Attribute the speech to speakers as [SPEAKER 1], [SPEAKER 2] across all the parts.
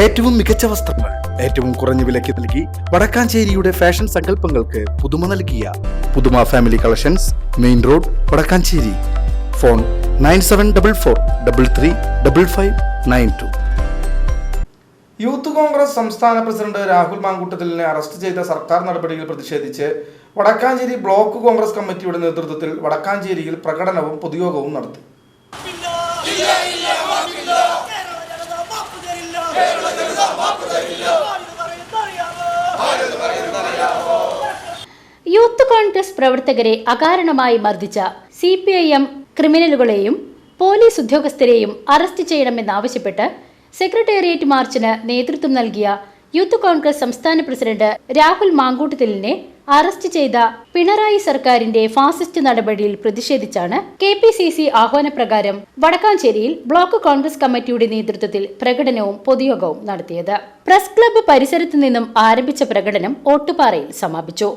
[SPEAKER 1] ഏറ്റവും മികച്ച വസ്ത്രങ്ങൾ ഏറ്റവും കുറഞ്ഞ വിലയ്ക്ക് നൽകി വടക്കാഞ്ചേരിയുടെ ഫാഷൻ സങ്കല്പങ്ങൾക്ക് പുതുമ നൽകിയ Puthuma family collections main road Vadakkanchery. Phone nine seven double four double three double five nine two.
[SPEAKER 2] Youth Congress സംസ്ഥാന പ്രസിഡന്റ് രാഹുൽ മാങ്കൂട്ടത്തിലിനെ അറസ്റ്റ് ചെയ്ത സർക്കാർ നടപടിയിൽ പ്രതിഷേധിച്ച് വടക്കാഞ്ചേരി ബ്ലോക്ക് കോൺഗ്രസ് കമ്മിറ്റിയുടെ നേതൃത്വത്തിൽ വടക്കാഞ്ചേരിയിൽ പ്രകടനവും പൊതുയോഗവും നടത്തി.
[SPEAKER 3] യൂത്ത് കോൺഗ്രസ് പ്രവർത്തകരെ അകാരണമായി മർദ്ദിച്ച സി പി ഐ എം ക്രിമിനലുകളെയും പോലീസ് ഉദ്യോഗസ്ഥരെയും അറസ്റ്റ് ചെയ്യണമെന്നാവശ്യപ്പെട്ട് സെക്രട്ടേറിയറ്റ് മാർച്ചിന് നേതൃത്വം നൽകിയ യൂത്ത് കോൺഗ്രസ് സംസ്ഥാന പ്രസിഡന്റ് രാഹുൽ മാങ്കൂട്ടത്തിലിനെ അറസ്റ്റ് ചെയ്ത പിണറായി സർക്കാരിന്റെ ഫാസിസ്റ്റ് നടപടിയിൽ പ്രതിഷേധിച്ചാണ് കെ പി സി സി ആഹ്വാനപ്രകാരം വടക്കാഞ്ചേരിയിൽ ബ്ലോക്ക് കോൺഗ്രസ് കമ്മിറ്റിയുടെ നേതൃത്വത്തിൽ പ്രകടനവും പൊതുയോഗവും നടത്തിയത്. പ്രസ് ക്ലബ്ബ് പരിസരത്തു നിന്നും ആരംഭിച്ച പ്രകടനം ഓട്ടുപാറയിൽ സമാപിച്ചു.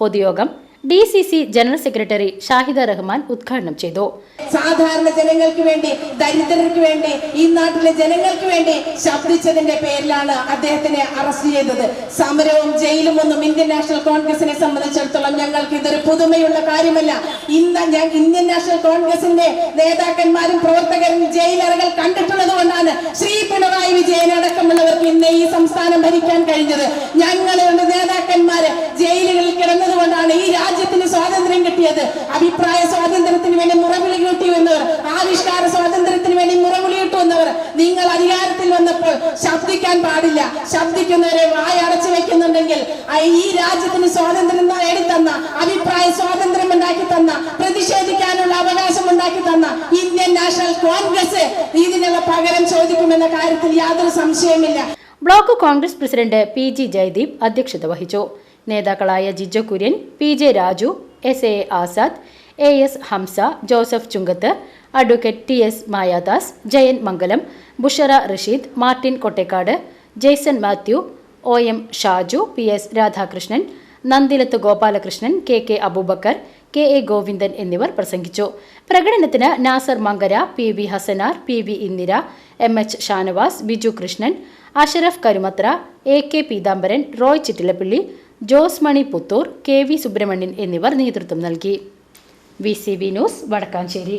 [SPEAKER 3] പൊതുയോഗം D C C general secretary Shahida Rahman ഉദ്ഘാടനം ചെയ്തു.
[SPEAKER 4] സാധാരണ ജനങ്ങൾക്ക് വേണ്ടി ദരിദ്രർക്ക് വേണ്ടി ഈ നാട്ടിലെ ജനങ്ങൾക്ക് വേണ്ടി ശബ്ദിച്ചതിന്റെ പേരിലാണ് അദ്ദേഹത്തിനെ അറസ്റ്റ് ചെയ്തത്. സമരവും ജയിലും ഒന്നും ഇന്ത്യൻ നാഷണൽ കോൺഗ്രസിനെ സംബന്ധിച്ചിടത്തോളം ഞങ്ങൾക്ക് ഇതൊരു പുതുമയുള്ള കാര്യമല്ല. ഇന്ന് ഞാൻ ഇന്ത്യൻ നാഷണൽ കോൺഗ്രസിന്റെ നേതാക്കന്മാരും പ്രവർത്തകരും ജയിലറകൾ കണ്ടിട്ടുള്ളത് കൊണ്ടാണ് ശ്രീ പിണറായി വിജയൻ അടക്കമുള്ളവർക്ക് ഇന്ന് ഈ സംസ്ഥാനം ഭരിക്കാൻ കഴിഞ്ഞത്. ഞങ്ങളുടെ നേതാക്കന്മാര് ജയിലുകളിൽ കിടന്നത് കൊണ്ടാണ് ഈ രാജ്യത്തിന് സ്വാതന്ത്ര്യം കിട്ടിയത്. അഭിപ്രായ സ്വാതന്ത്ര്യത്തിന് വേണ്ടി മുറവിളി കിട്ടി എന്നവർ ആവിഷ്കാര സ്വാതന്ത്ര്യത്തിന് വേണ്ടി മുറവിളി എന്നവർ നിങ്ങൾ അധികാരത്തിൽ വന്നപ്പോൾ ശബ്ദിക്കാൻ പാടില്ല. ശബ്ദിക്കുന്നവരെ വായ അടച്ചു വെക്കുന്നുണ്ടെങ്കിൽ ഈ രാജ്യത്തിന് സ്വാതന്ത്ര്യം നേടിത്തന്ന അഭിപ്രായ സ്വാതന്ത്ര്യം ഉണ്ടാക്കി തന്ന പ്രതിഷേധിക്കാനുള്ള അവകാശം ഉണ്ടാക്കി തന്ന ഇന്ത്യൻ നാഷണൽ കോൺഗ്രസ് ഇതിനുള്ള പകരം ചോദിക്കുമെന്ന കാര്യത്തിൽ യാതൊരു സംശയമില്ല
[SPEAKER 3] block Congress president P G Jayadeep അധ്യക്ഷത വഹിച്ചു. നേതാക്കളായ Jijo Kurian P J Raju S A Azad A S Hamza Joseph Chunkath advocate T S Mayadas Jayan Mangalam Bushara Rasheed Martin Kottekad Jaison Mathew O M Shaju P S Radhakrishnan Nandilath Gopalakrishnan K K Abubakar K A Govindan എന്നിവർ പ്രസംഗിച്ചു. പ്രകടനത്തിന് Nasar Mankara P V Hasanar P V Indira M H Shanavas Biju Krishnan Ashraf Karumathra A K Peethambaran Roy Chittilappilly Jose Mani Puthur K V Subrahmanian എന്നിവർ നേതൃത്വം നൽകി. V C B news Vadakkanchery.